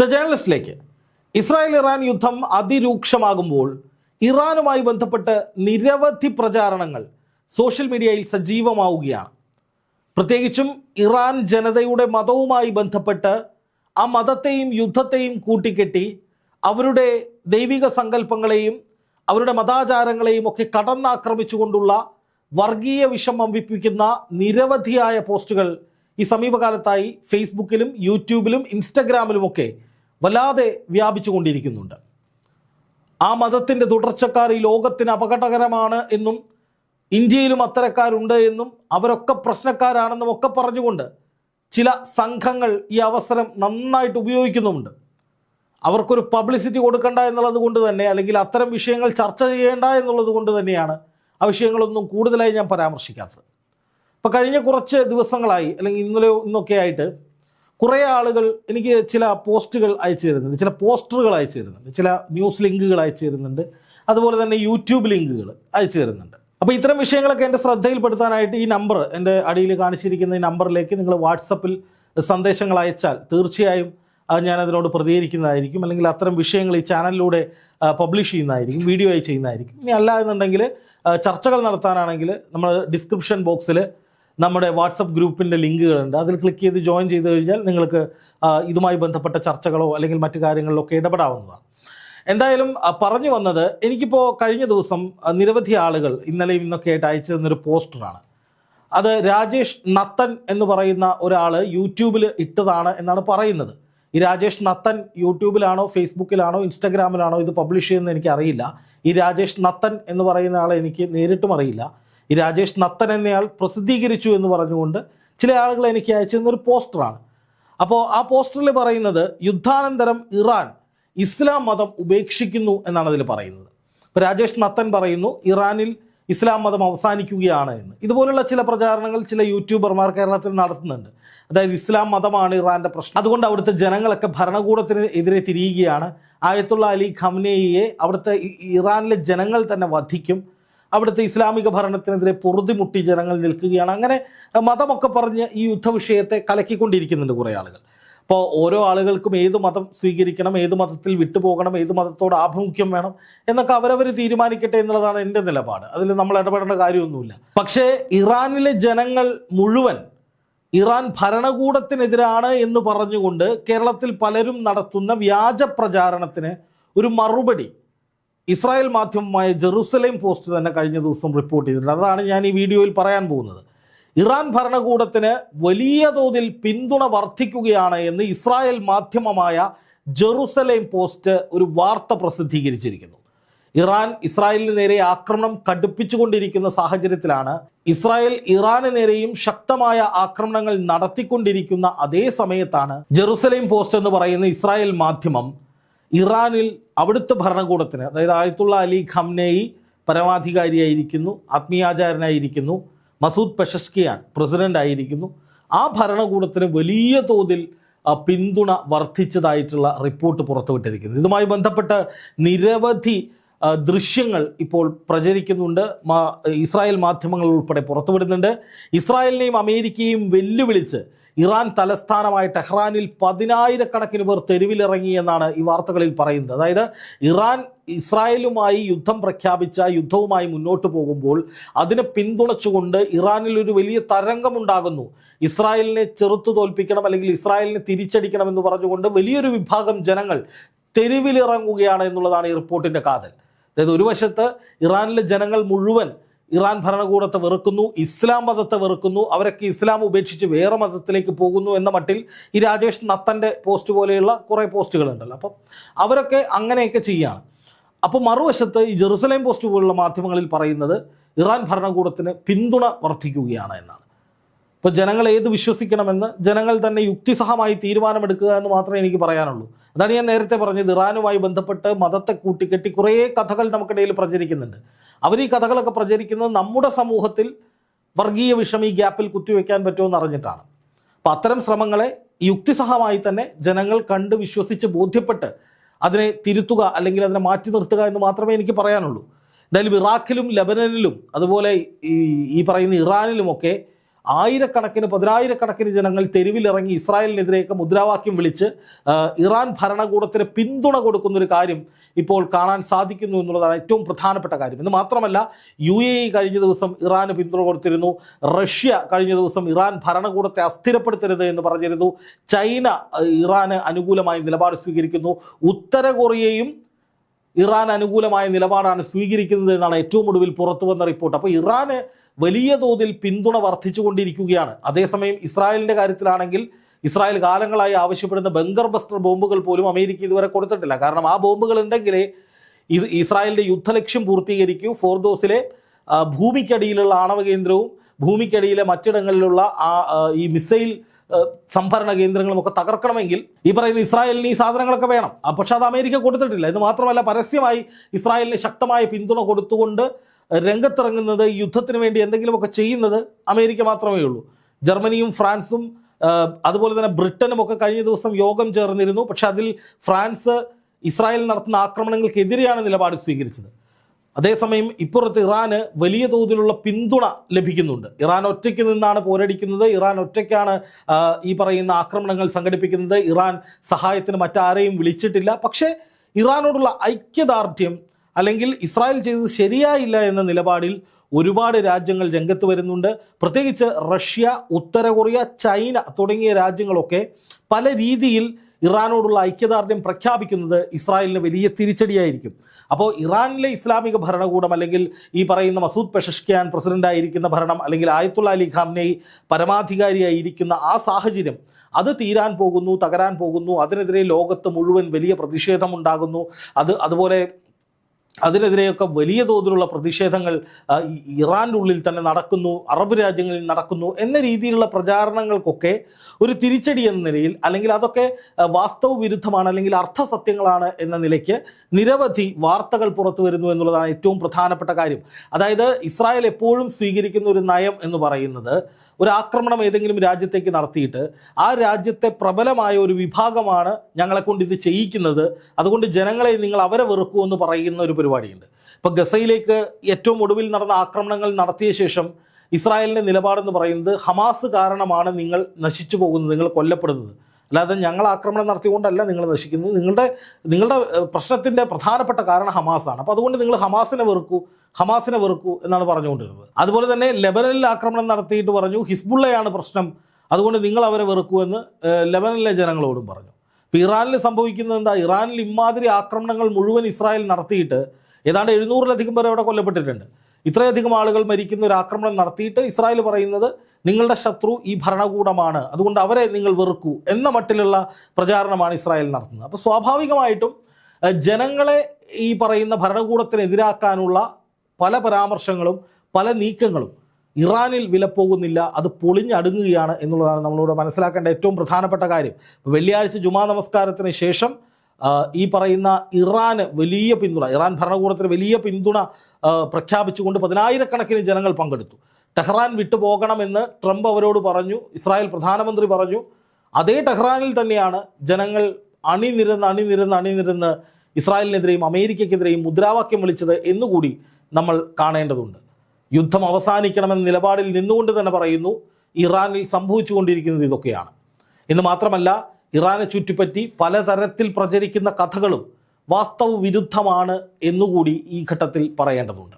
The ജേണലിസ്റ്റിലേക്ക്. Israel Iran യുദ്ധം അതിരൂക്ഷമാകുമ്പോൾ ഇറാനുമായി ബന്ധപ്പെട്ട് നിരവധി പ്രചാരണങ്ങൾ സോഷ്യൽ മീഡിയയിൽ സജീവമാവുകയാണ്. പ്രത്യേകിച്ചും ഇറാൻ ജനതയുടെ മതവുമായി ബന്ധപ്പെട്ട് ആ മതത്തെയും യുദ്ധത്തെയും കൂട്ടിക്കെട്ടി അവരുടെ ദൈവിക സങ്കല്പങ്ങളെയും അവരുടെ മതാചാരങ്ങളെയും ഒക്കെ കടന്നാക്രമിച്ചുകൊണ്ടുള്ള വർഗീയ വിഷം വമ്പിപ്പിക്കുന്ന നിരവധിയായ പോസ്റ്റുകൾ ഈ സമീപകാലത്തായി ഫേസ്ബുക്കിലും യൂട്യൂബിലും ഇൻസ്റ്റഗ്രാമിലുമൊക്കെ വല്ലാതെ വ്യാപിച്ചു കൊണ്ടിരിക്കുന്നുണ്ട്. ആ മതത്തിന്റെ തുടർച്ചക്കാർ ഈ ലോകത്തിന് അപകടകരമാണ് എന്നും ഇന്ത്യയിലും അത്തരക്കാരുണ്ട് എന്നും അവരൊക്കെ പ്രശ്നക്കാരാണെന്നും ഒക്കെ പറഞ്ഞുകൊണ്ട് ചില സംഘങ്ങൾ ഈ അവസരം നന്നായിട്ട് ഉപയോഗിക്കുന്നുമുണ്ട്. അവർക്കൊരു പബ്ലിസിറ്റി കൊടുക്കണ്ട എന്നുള്ളത് കൊണ്ട് തന്നെ അല്ലെങ്കിൽ അത്തരം വിഷയങ്ങൾ ചർച്ച ചെയ്യേണ്ട എന്നുള്ളത് കൊണ്ട് തന്നെയാണ് ആ വിഷയങ്ങളൊന്നും കൂടുതലായി ഞാൻ പരാമർശിക്കാത്തത്. ഇപ്പം കഴിഞ്ഞ കുറച്ച് ദിവസങ്ങളായി അല്ലെങ്കിൽ ഇന്നലെ ഇന്നൊക്കെ ആയിട്ട് കുറേ ആളുകൾ എനിക്ക് ചില പോസ്റ്റുകൾ അയച്ചു തരുന്നുണ്ട് ചില പോസ്റ്ററുകൾ അയച്ചു തരുന്നുണ്ട് ചില ന്യൂസ് ലിങ്കുകൾ അയച്ചു തരുന്നുണ്ട് അതുപോലെ തന്നെ യൂട്യൂബ് ലിങ്കുകൾ അയച്ചു തരുന്നുണ്ട് അപ്പോൾ ഇത്തരം വിഷയങ്ങളൊക്കെ എന്റെ ശ്രദ്ധയിൽപ്പെടുത്താനായിട്ട് ഈ നമ്പർ എന്റെ അടിയിൽ കാണിച്ചിരിക്കുന്ന ഈ നമ്പറിലേക്ക് നിങ്ങൾ വാട്സപ്പിൽ സന്ദേശങ്ങൾ അയച്ചാൽ തീർച്ചയായും അത് ഞാൻ അതിനോട് പ്രതികരിക്കുന്നതായിരിക്കും അല്ലെങ്കിൽ അത്തരം വിഷയങ്ങൾ ഈ ചാനലിലൂടെ പബ്ലിഷ് ചെയ്യുന്നതായിരിക്കും വീഡിയോ ആയി ചെയ്യുന്നതായിരിക്കും. ഇനി അല്ല എന്നുണ്ടെങ്കിൽ ചർച്ചകൾ നടത്താനാണെങ്കിൽ നമ്മൾ ഡിസ്ക്രിപ്ഷൻ ബോക്സിൽ നമ്മുടെ വാട്സപ്പ് ഗ്രൂപ്പിന്റെ ലിങ്കുകളുണ്ട്. അതിൽ ക്ലിക്ക് ചെയ്ത് ജോയിൻ ചെയ്ത് കഴിഞ്ഞാൽ നിങ്ങൾക്ക് ഇതുമായി ബന്ധപ്പെട്ട ചർച്ചകളോ അല്ലെങ്കിൽ മറ്റു കാര്യങ്ങളിലോ ഒക്കെ ഇടപെടാവുന്നതാണ്. എന്തായാലും പറഞ്ഞു വന്നത് എനിക്കിപ്പോൾ കഴിഞ്ഞ ദിവസം നിരവധി ആളുകൾ ഇന്നലെയും ഇന്നൊക്കെ ആയിട്ട് അയച്ചു തന്നൊരു പോസ്റ്ററാണ്. അത് രാജേഷ് നത്തൻ എന്ന് പറയുന്ന ഒരാൾ യൂട്യൂബിൽ ഇട്ടതാണ് എന്നാണ് പറയുന്നത്. ഈ രാജേഷ് നത്തൻ യൂട്യൂബിലാണോ ഫേസ്ബുക്കിലാണോ ഇൻസ്റ്റാഗ്രാമിലാണോ ഇത് പബ്ലിഷ് ചെയ്യുന്നത് എനിക്കറിയില്ല. ഈ രാജേഷ് നത്തൻ എന്ന് പറയുന്ന ആളെ എനിക്ക് നേരിട്ടും അറിയില്ല. ഈ രാജേഷ് നത്തൻ എന്നയാൾ പ്രസിദ്ധീകരിച്ചു എന്ന് പറഞ്ഞുകൊണ്ട് ചില ആളുകൾ എനിക്ക് അയച്ചു തന്നൊരു പോസ്റ്ററാണ്. അപ്പോൾ ആ പോസ്റ്ററിൽ പറയുന്നത് യുദ്ധാനന്തരം ഇറാൻ ഇസ്ലാം മതം ഉപേക്ഷിക്കുന്നു എന്നാണ് അതിൽ പറയുന്നത്. ഇപ്പോൾ രാജേഷ് നത്തൻ പറയുന്നു ഇറാനിൽ ഇസ്ലാം മതം അവസാനിക്കുകയാണ് എന്ന്. ഇതുപോലുള്ള ചില പ്രചാരണങ്ങൾ ചില യൂട്യൂബർമാർ കേരളത്തിൽ നടത്തുന്നുണ്ട്. അതായത് ഇസ്ലാം മതമാണ് ഇറാന്റെ പ്രശ്നം. അതുകൊണ്ട് അവിടുത്തെ ജനങ്ങളൊക്കെ ഭരണകൂടത്തിന് എതിരെ തിരിയുകയാണ്. ആയത്തുള്ള അലി ഖംനേയെ അവിടുത്തെ ഇറാനിലെ ജനങ്ങൾ തന്നെ വധിക്കും. അവിടുത്തെ ഇസ്ലാമിക ഭരണത്തിനെതിരെ പൊറുതിമുട്ടി ജനങ്ങൾ നിൽക്കുകയാണ്. അങ്ങനെ മതമൊക്കെ പറഞ്ഞ് ഈ യുദ്ധവിഷയത്തെ കലക്കിക്കൊണ്ടിരിക്കുന്നുണ്ട് കുറേ ആളുകൾ. അപ്പോൾ ഓരോ ആളുകൾക്കും ഏത് മതം സ്വീകരിക്കണം ഏത് മതത്തിൽ വിട്ടുപോകണം ഏത് മതത്തോട് ആഭിമുഖ്യം വേണം എന്നൊക്കെ അവരവർ തീരുമാനിക്കട്ടെ എന്നുള്ളതാണ് എന്റെ നിലപാട്. അതിൽ നമ്മൾ ഇടപെടേണ്ട കാര്യമൊന്നുമില്ല. പക്ഷേ ഇറാനിലെ ജനങ്ങൾ മുഴുവൻ ഇറാൻ ഭരണകൂടത്തിനെതിരാണ് എന്ന് പറഞ്ഞുകൊണ്ട് കേരളത്തിൽ പലരും നടത്തുന്ന വ്യാജ പ്രചാരണത്തിന് ഒരു മറുപടി ഇസ്രായേൽ മാധ്യമമായ ജെറുസലേം പോസ്റ്റ് തന്നെ കഴിഞ്ഞ ദിവസം റിപ്പോർട്ട് ചെയ്തിട്ടുണ്ട്. അതാണ് ഞാൻ ഈ വീഡിയോയിൽ പറയാൻ പോകുന്നത്. ഇറാൻ ഭരണകൂടത്തിന് വലിയ തോതിൽ പിന്തുണ വർദ്ധിക്കുകയാണ് എന്ന് ഇസ്രായേൽ മാധ്യമമായ ജെറുസലേം പോസ്റ്റ് ഒരു വാർത്ത പ്രസിദ്ധീകരിച്ചിരിക്കുന്നു. ഇറാൻ ഇസ്രായേലിന് നേരെ ആക്രമണം കടുപ്പിച്ചുകൊണ്ടിരിക്കുന്ന സാഹചര്യത്തിലാണ് ഇസ്രായേൽ ഇറാന് നേരെയും ശക്തമായ ആക്രമണങ്ങൾ നടത്തിക്കൊണ്ടിരിക്കുന്ന അതേ സമയത്താണ് ജെറുസലേം പോസ്റ്റ് എന്ന് പറയുന്ന ഇസ്രായേൽ മാധ്യമം ഇറാനിൽ അവിടുത്തെ ഭരണകൂടത്തിന് അതായത് ആയത്തുള്ള അലി ഖംനേയി പരമാധികാരിയായിരിക്കുന്നു ആത്മീയാചാരനായിരിക്കുന്നു മസൂദ് പെഷഷ്കിയാൻ പ്രസിഡന്റ് ആയിരിക്കുന്നു ആ ഭരണകൂടത്തിന് വലിയ തോതിൽ പിന്തുണ വർദ്ധിച്ചതായിട്ടുള്ള റിപ്പോർട്ട് പുറത്തുവിട്ടിരിക്കുന്നു. ഇതുമായി ബന്ധപ്പെട്ട് നിരവധി ദൃശ്യങ്ങൾ ഇപ്പോൾ പ്രചരിക്കുന്നുണ്ട്. ഇസ്രായേൽ മാധ്യമങ്ങൾ ഉൾപ്പെടെ പുറത്തുവിടുന്നുണ്ട്. ഇസ്രായേലിനെയും അമേരിക്കയും വെല്ലുവിളിച്ച് ഇറാൻ തലസ്ഥാനമായ ടെഹ്റാനിൽ പതിനായിരക്കണക്കിന് പേർ തെരുവിലിറങ്ങി എന്നാണ് ഈ വാർത്തകളിൽ പറയുന്നത്. അതായത് ഇറാൻ ഇസ്രായേലുമായി യുദ്ധം പ്രഖ്യാപിച്ച യുദ്ധവുമായി മുന്നോട്ട് പോകുമ്പോൾ അതിനെ പിന്തുണച്ചുകൊണ്ട് ഇറാനിൽ ഒരു വലിയ തരംഗമുണ്ടാകുന്നു. ഇസ്രായേലിനെ ചെറുത്തു തോൽപ്പിക്കണം അല്ലെങ്കിൽ ഇസ്രായേലിനെ തിരിച്ചടിക്കണം എന്ന് പറഞ്ഞുകൊണ്ട് വലിയൊരു വിഭാഗം ജനങ്ങൾ തെരുവിലിറങ്ങുകയാണ് എന്നുള്ളതാണ് ഈ റിപ്പോർട്ടിന്റെ കാതൽ. അതായത് ഒരു വശത്ത് ഇറാനിലെ ജനങ്ങൾ മുഴുവൻ ഇറാൻ ഭരണകൂടത്തെ വെറുക്കുന്നു ഇസ്ലാം മതത്തെ വെറുക്കുന്നു അവരൊക്കെ ഇസ്ലാം ഉപേക്ഷിച്ച് വേറെ മതത്തിലേക്ക് പോകുന്നു എന്ന മട്ടിൽ ഈ രാജേഷ് നത്തന്റെ പോസ്റ്റ് പോലെയുള്ള കുറേ പോസ്റ്റുകളുണ്ടല്ലോ. അപ്പം അവരൊക്കെ അങ്ങനെയൊക്കെ ചെയ്യാണ്. അപ്പോൾ മറുവശത്ത് ഈ ജെറുസലേം പോസ്റ്റ് പോലുള്ള മാധ്യമങ്ങളിൽ പറയുന്നത് ഇറാൻ ഭരണകൂടത്തിന് പിന്തുണ വർദ്ധിക്കുകയാണ് എന്നാണ്. ഇപ്പോൾ ജനങ്ങൾ ഏത് വിശ്വസിക്കണമെന്ന് ജനങ്ങൾ തന്നെ യുക്തിസഹമായി തീരുമാനമെടുക്കുക എന്ന് മാത്രമേ എനിക്ക് പറയാനുള്ളൂ. അതാണ് ഞാൻ നേരത്തെ പറഞ്ഞത് ഇറാനുമായി ബന്ധപ്പെട്ട് മതത്തെ കൂട്ടിക്കെട്ടി കുറേ കഥകൾ നമുക്കിടയിൽ പ്രചരിക്കുന്നുണ്ട്. അവർ ഈ കഥകളൊക്കെ പ്രചരിക്കുന്നത് നമ്മുടെ സമൂഹത്തിൽ വർഗീയ വിഷം ഈ ഗ്യാപ്പിൽ കുത്തിവെക്കാൻ പറ്റുമോ എന്ന് അറിഞ്ഞിട്ടാണ്. അപ്പം അത്തരം ശ്രമങ്ങളെ യുക്തിസഹമായി തന്നെ ജനങ്ങൾ കണ്ട് വിശ്വസിച്ച് ബോധ്യപ്പെട്ട് അതിനെ തിരുത്തുക അല്ലെങ്കിൽ അതിനെ മാറ്റി നിർത്തുക എന്ന് മാത്രമേ എനിക്ക് പറയാനുള്ളൂ. എന്തായാലും ഇറാഖിലും ലബനനിലും അതുപോലെ ഈ ഈ പറയുന്ന ഇറാനിലുമൊക്കെ ആയിരക്കണക്കിന് പതിനായിരക്കണക്കിന് ജനങ്ങൾ തെരുവിലിറങ്ങി ഇസ്രായേലിനെതിരെയൊക്കെ മുദ്രാവാക്യം വിളിച്ച് ഇറാൻ ഭരണകൂടത്തിന് പിന്തുണ കൊടുക്കുന്ന ഒരു കാര്യം ഇപ്പോൾ കാണാൻ സാധിക്കുന്നു എന്നുള്ളതാണ് ഏറ്റവും പ്രധാനപ്പെട്ട കാര്യം. എന്ന് മാത്രമല്ല യു എ ഇ കഴിഞ്ഞ ദിവസം ഇറാന് പിന്തുണ കൊടുത്തിരുന്നു. റഷ്യ കഴിഞ്ഞ ദിവസം ഇറാൻ ഭരണകൂടത്തെ അസ്ഥിരപ്പെടുത്തരുത് എന്ന് പറഞ്ഞിരുന്നു. ചൈന ഇറാന് അനുകൂലമായി നിലപാട് സ്വീകരിക്കുന്നു. ഉത്തര കൊറിയയും ഇറാൻ അനുകൂലമായ നിലപാടാണ് സ്വീകരിക്കുന്നത് എന്നാണ് ഏറ്റവും ഒടുവിൽ പുറത്തു വന്ന റിപ്പോർട്ട്. അപ്പോൾ ഇറാന് വലിയ തോതിൽ പിന്തുണ വർദ്ധിച്ചുകൊണ്ടിരിക്കുകയാണ്. അതേസമയം ഇസ്രായേലിന്റെ കാര്യത്തിലാണെങ്കിൽ ഇസ്രായേൽ കാലങ്ങളായി ആവശ്യപ്പെടുന്ന ബംഗർ ബസ്റ്റർ ബോംബുകൾ പോലും അമേരിക്ക ഇതുവരെ കൊടുത്തിട്ടില്ല. കാരണം ആ ബോംബുകൾ ഉണ്ടെങ്കിലേ ഇസ്രായേലിന്റെ യുദ്ധലക്ഷ്യം പൂർത്തീകരിക്കൂ. ഫോർദോസിലെ ഭൂമിക്കടിയിലുള്ള ആണവ കേന്ദ്രവും ഭൂമിക്കടിയിലെ മറ്റിടങ്ങളിലുള്ള ആ ഈ മിസൈൽ സംഭരണ കേന്ദ്രങ്ങളും ഒക്കെ തകർക്കണമെങ്കിൽ ഈ പറയുന്ന ഇസ്രായേലിന് ഈ സാധനങ്ങളൊക്കെ വേണം. പക്ഷേ അത് അമേരിക്ക കൊടുത്തിട്ടില്ല. ഇത് മാത്രമല്ല പരസ്യമായി ഇസ്രായേലിന് ശക്തമായ പിന്തുണ കൊടുത്തുകൊണ്ട് രംഗത്തിറങ്ങുന്നത് യുദ്ധത്തിന് വേണ്ടി എന്തെങ്കിലുമൊക്കെ ചെയ്യുന്നത് അമേരിക്ക മാത്രമേ ഉള്ളൂ. ജർമ്മനിയും ഫ്രാൻസും അതുപോലെ തന്നെ ബ്രിട്ടനും ഒക്കെ കഴിഞ്ഞ ദിവസം യോഗം ചേർന്നിരുന്നു. പക്ഷെ അതിൽ ഫ്രാൻസ് ഇസ്രായേൽ നടത്തുന്ന ആക്രമണങ്ങൾക്കെതിരെയാണ് നിലപാട് സ്വീകരിച്ചത്. അതേസമയം ഇപ്പുറത്ത് ഇറാന് വലിയ തോതിലുള്ള പിന്തുണ ലഭിക്കുന്നുണ്ട്. ഇറാൻ ഒറ്റയ്ക്ക് നിന്നാണ് പോരടിക്കുന്നത്. ഇറാൻ ഒറ്റയ്ക്കാണ് ഈ പറയുന്ന ആക്രമണങ്ങൾ സംഘടിപ്പിക്കുന്നത്. ഇറാൻ സഹായത്തിന് മറ്റാരെയും വിളിച്ചിട്ടില്ല. പക്ഷേ ഇറാനോടുള്ള ഐക്യദാർഢ്യം അല്ലെങ്കിൽ ഇസ്രായേൽ ചെയ്തത് ശരിയായില്ല എന്ന നിലപാടിൽ ഒരുപാട് രാജ്യങ്ങൾ രംഗത്ത് വരുന്നുണ്ട്. പ്രത്യേകിച്ച് റഷ്യ ഉത്തര കൊറിയ ചൈന തുടങ്ങിയ രാജ്യങ്ങളൊക്കെ പല രീതിയിൽ ഇറാനോടുള്ള ഐക്യദാർഢ്യം പ്രഖ്യാപിക്കുന്നത് ഇസ്രായേലിന് വലിയ തിരിച്ചടിയായിരിക്കും. അപ്പോൾ ഇറാനിലെ ഇസ്ലാമിക ഭരണകൂടം അല്ലെങ്കിൽ ഈ പറയുന്ന മസൂദ് പെഷഷ്ക്യാൻ പ്രസിഡന്റായിരിക്കുന്ന ഭരണം അല്ലെങ്കിൽ ആയത്തുള്ള അലി ഖാംനെയ് പരമാധികാരിയായിരിക്കുന്ന ആ സാഹചര്യം അത് തീരാൻ പോകുന്നു തകരാൻ പോകുന്നു. അതിനെതിരെ ലോകത്ത് മുഴുവൻ വലിയ പ്രതിഷേധമുണ്ടാകുന്നു. അത് അതുപോലെ അതിനെതിരെയൊക്കെ വലിയ തോതിലുള്ള പ്രതിഷേധങ്ങൾ ഇറാന്റെ ഉള്ളിൽ തന്നെ നടക്കുന്നു അറബ് രാജ്യങ്ങളിൽ നടക്കുന്നു എന്ന രീതിയിലുള്ള പ്രചാരണങ്ങൾക്കൊക്കെ ഒരു തിരിച്ചടി എന്ന നിലയിൽ അല്ലെങ്കിൽ അതൊക്കെ വാസ്തവ വിരുദ്ധമാണ് അല്ലെങ്കിൽ അർത്ഥസത്യങ്ങളാണ് എന്ന നിലയ്ക്ക് നിരവധി വാർത്തകൾ പുറത്തു വരുന്നു എന്നുള്ളതാണ് ഏറ്റവും പ്രധാനപ്പെട്ട കാര്യം. അതായത് ഇസ്രായേൽ എപ്പോഴും സ്വീകരിക്കുന്ന ഒരു നയം എന്ന് പറയുന്നത് ഒരു ആക്രമണം ഏതെങ്കിലും രാജ്യത്തേക്ക് നടത്തിയിട്ട് ആ രാജ്യത്തെ പ്രബലമായ ഒരു വിഭാഗമാണ് ഞങ്ങളെക്കൊണ്ട് ഇത് ചെയ്യിക്കുന്നത്. അതുകൊണ്ട് ജനങ്ങളെ നിങ്ങൾ അവരെ വെറുക്കൂ എന്ന് പറയുന്ന ഒരു പരിപാടിയുണ്ട്. ഇപ്പോൾ ഗസയിലേക്ക് ഏറ്റവും ഒടുവിൽ നടന്ന ആക്രമണങ്ങൾ നടത്തിയ ശേഷം ഇസ്രായേലിന്റെ നിലപാടെന്ന് പറയുന്നത് ഹമാസ് കാരണമാണ് നിങ്ങൾ നശിച്ചു പോകുന്നത് നിങ്ങൾ കൊല്ലപ്പെടുന്നത്. അല്ലാതെ ഞങ്ങൾ ആക്രമണം നടത്തിക്കൊണ്ടല്ല നിങ്ങൾ നശിക്കുന്നത്. നിങ്ങളുടെ നിങ്ങളുടെ പ്രശ്നത്തിന്റെ പ്രധാനപ്പെട്ട കാരണം ഹമാസാണ്. അപ്പോൾ അതുകൊണ്ട് നിങ്ങൾ ഹമാസിനെ വെറുക്കൂ ഹമാസിനെ വെറുക്കൂ എന്നാണ് പറഞ്ഞുകൊണ്ടിരുന്നത്. അതുപോലെ തന്നെ ലെബനനിൽ ആക്രമണം നടത്തിയിട്ട് പറഞ്ഞു ഹിസ്ബുള്ളയാണ് പ്രശ്നം അതുകൊണ്ട് നിങ്ങൾ അവരെ വെറുക്കൂ എന്ന് ലെബനനിലെ ജനങ്ങളോടും പറഞ്ഞു. ഇപ്പോൾ ഇറാനിൽ സംഭവിക്കുന്നത് എന്താ? ഇറാനിൽ ഇമാതിരി ആക്രമണങ്ങൾ മുഴുവൻ ഇസ്രായേൽ നടത്തിയിട്ട് ഏതാണ്ട് എഴുന്നൂറിലധികം പേർ അവിടെ കൊല്ലപ്പെട്ടിട്ടുണ്ട്. ഇത്രയധികം ആളുകൾ മരിക്കുന്ന ഒരു ആക്രമണം നടത്തിയിട്ട് ഇസ്രായേൽ പറയുന്നത് നിങ്ങളുടെ ശത്രു ഈ ഭരണകൂടമാണ്. അതുകൊണ്ട് അവരെ നിങ്ങൾ വെറുക്കൂ എന്ന മട്ടിലുള്ള പ്രചാരണമാണ് ഇസ്രായേൽ നടത്തുന്നത്. അപ്പോൾ സ്വാഭാവികമായിട്ടും ജനങ്ങളെ ഈ പറയുന്ന ഭരണകൂടത്തിനെതിരാക്കാനുള്ള പല പരാമർശങ്ങളും പല നീക്കങ്ങളും ഇറാനിൽ വില പോകുന്നില്ല അത് പൊളിഞ്ഞടുങ്ങുകയാണ് എന്നുള്ളതാണ് നമ്മളോട് മനസ്സിലാക്കേണ്ട ഏറ്റവും പ്രധാനപ്പെട്ട കാര്യം. വെള്ളിയാഴ്ച ജുമാ നമസ്കാരത്തിന് ശേഷം ഈ പറയുന്ന ഇറാന് വലിയ പിന്തുണ ഇറാൻ ഭരണകൂടത്തിന് വലിയ പിന്തുണ പ്രഖ്യാപിച്ചുകൊണ്ട് പതിനായിരക്കണക്കിന് ജനങ്ങൾ പങ്കെടുത്തു. ടെഹ്റാൻ വിട്ടുപോകണമെന്ന് ട്രംപ് അവരോട് പറഞ്ഞു ഇസ്രായേൽ പ്രധാനമന്ത്രി പറഞ്ഞു. അതേ ടെഹ്റാനിൽ തന്നെയാണ് ജനങ്ങൾ അണിനിരന്ന് അണിനിരന്ന് അണിനിരന്ന് ഇസ്രായേലിനെതിരെയും അമേരിക്കയ്ക്കെതിരെയും മുദ്രാവാക്യം വിളിച്ചത് എന്നുകൂടി നമ്മൾ കാണേണ്ടതുണ്ട്. യുദ്ധം അവസാനിക്കണമെന്ന നിലപാടിൽ നിന്നുകൊണ്ട് തന്നെ പറയുന്നു ഇറാനിൽ സംഭവിച്ചുകൊണ്ടിരിക്കുന്നത് ഇതൊക്കെയാണ്. എന്ന് മാത്രമല്ല ഇറാനെ ചുറ്റിപ്പറ്റി പലതരത്തിൽ പ്രചരിക്കുന്ന കഥകളും വാസ്തവ വിരുദ്ധമാണ് എന്നുകൂടി ഈ ഘട്ടത്തിൽ പറയേണ്ടതുണ്ട്.